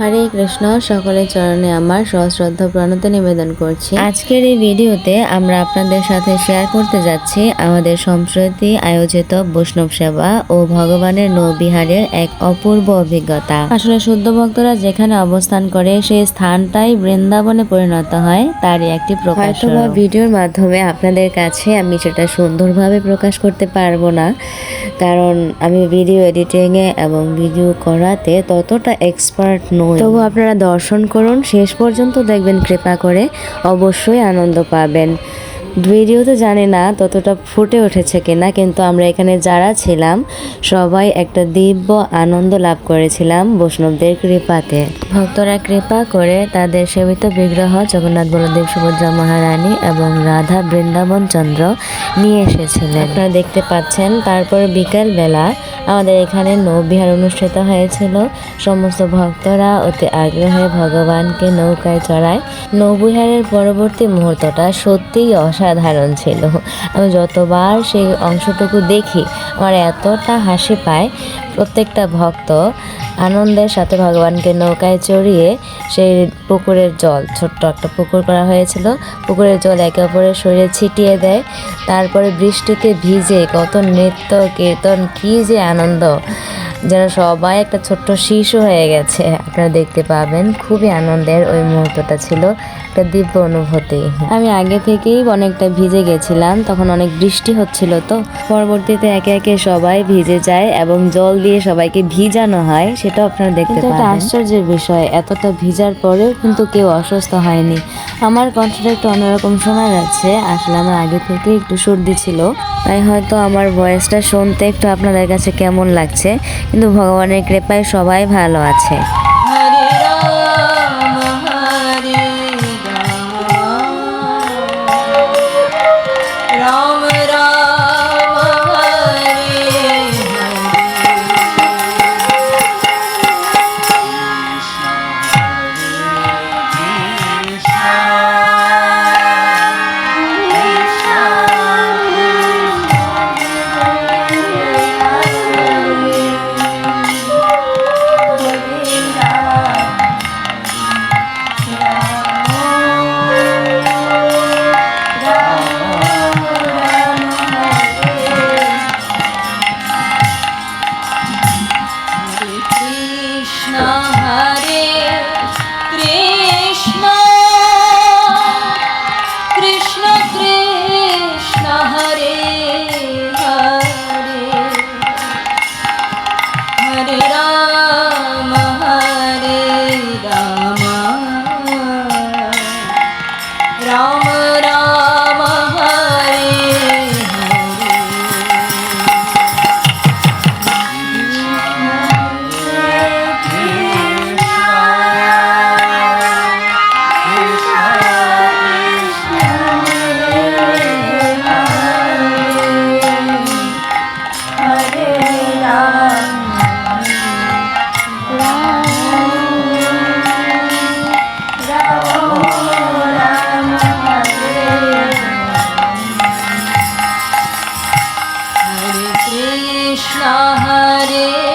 হরে কৃষ্ণ সকলের চরণে আমার সশ্রদ্ধ প্রণতি নিবেদন করছি। আজকের এই ভিডিওতে আমরা আপনাদের সাথে শেয়ার করতে যাচ্ছি আমাদের সম্প্রতি আয়োজিত বৈষ্ণব সেবা ও ভগবানের নৌবিহারের এক অপূর্ব অভিজ্ঞতা। আসলে শুদ্ধ ভক্তরা যেখানে অবস্থান করে সেই স্থানটাই বৃন্দাবনে পরিণত হয় তারই একটি প্রকাশ ভিডিওর মাধ্যমে আপনাদের কাছে আমি সেটা সুন্দরভাবে প্রকাশ করতে পারব না কারণ আমি ভিডিও এডিটিংয়ে এবং ভিডিও করাতে ততটা এক্সপার্ট নই। তবু আপনারা দর্শন করুন শেষ পর্যন্ত দেখবেন কৃপা করে অবশ্যই আনন্দ পাবেন। ভিডিওতে জানি না ততটা ফুটে উঠেছে কিনা, কিন্তু আমরা এখানে যারা ছিলাম, সবাই একটা দিব্য আনন্দ লাভ করেছিলাম বৈষ্ণবদের কৃপাতে। ভক্তরা কৃপা করে তাদের সেবিত বিগ্রহ জগন্নাথ বলদেব সুভদ্রা মহারানী এবং রাধা বৃন্দাবন চন্দ্র নিয়ে এসেছিলেন। আপনারা দেখতে পাচ্ছেন, তারপর বিকেল বেলা আমাদের এখানে নৌবিহার অনুষ্ঠিত হয়েছিল। সমস্ত ভক্তরা অতি আগ্রহে ভগবানকে নৌকায় চড়ায়। নৌবিহারের পরবর্তী মুহূর্তটা সত্যিই অসাধারণ ছিল। আমি যতবার সেই অংশটুকু দেখি, আমার এতটা হাসি পায়, প্রত্যেকটা ভক্ত আনন্দের সাথে ভগবানকে নৌকায় চড়িয়ে সেই পুকুরের জল, ছোট্ট একটা পুকুর করা হয়েছিল। পুকুরের জল একে অপরের শরীরে ছিটিয়ে দেয়, তারপরে বৃষ্টিতে ভিজে কত নৃত্য কীর্তন, কী যে আনন্দ। যেন সবাই একটা ছোট্ট শিশু হয়ে গেছে। আপনারা দেখতে পাবেন খুবই আনন্দের ওই মুহূর্তটা ছিল একটা দিব্য অনুভূতি। আমি আগে থেকেই অনেকটা ভিজে গেছিলাম তখন অনেক বৃষ্টি হচ্ছিল তো। পরবর্তীতে একে একে সবাই ভিজে যায় এবং জল দিয়ে সবাইকে ভিজানো হয় সেটাও আপনারা দেখতে পাবেন একটা আশ্চর্যের বিষয় এতটা ভিজার পরেও কিন্তু কেউ অসুস্থ হয়নি। আমার কণ্ঠটা একটু অন্যরকম শোনা যাচ্ছে আসলে আমার আগে থেকে একটু সর্দি ছিল। তাই হয়তো আমার ভয়েসটা শুনতে একটু আপনাদের কাছে কেমন লাগছে। কিন্তু ভগবানের কৃপায় সবাই ভালো আছে। কৃষ্ণ হরে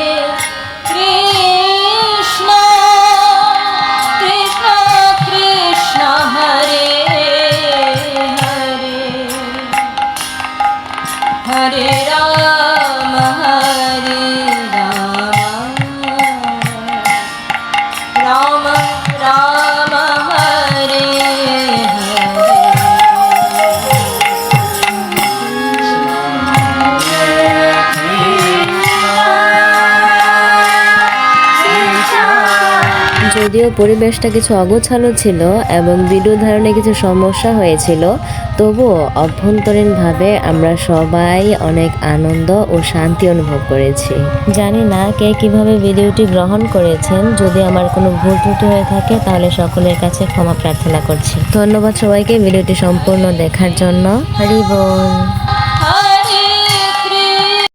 যদিও পরিবেশটা কিছু অগোছালো ছিল এবং ভিডিও ধারণে কিছু সমস্যা হয়েছিল তবুও অভ্যন্তরীণভাবে আমরা সবাই অনেক আনন্দ ও শান্তি অনুভব করেছি। জানি না কে কীভাবে ভিডিওটি গ্রহণ করেছেন যদি আমার কোনো ভুল ত্রুটি হয়ে থাকে তাহলে সকলের কাছে ক্ষমা প্রার্থনা করছি। ধন্যবাদ সবাইকে ভিডিওটি সম্পূর্ণ দেখার জন্য। হরি বল।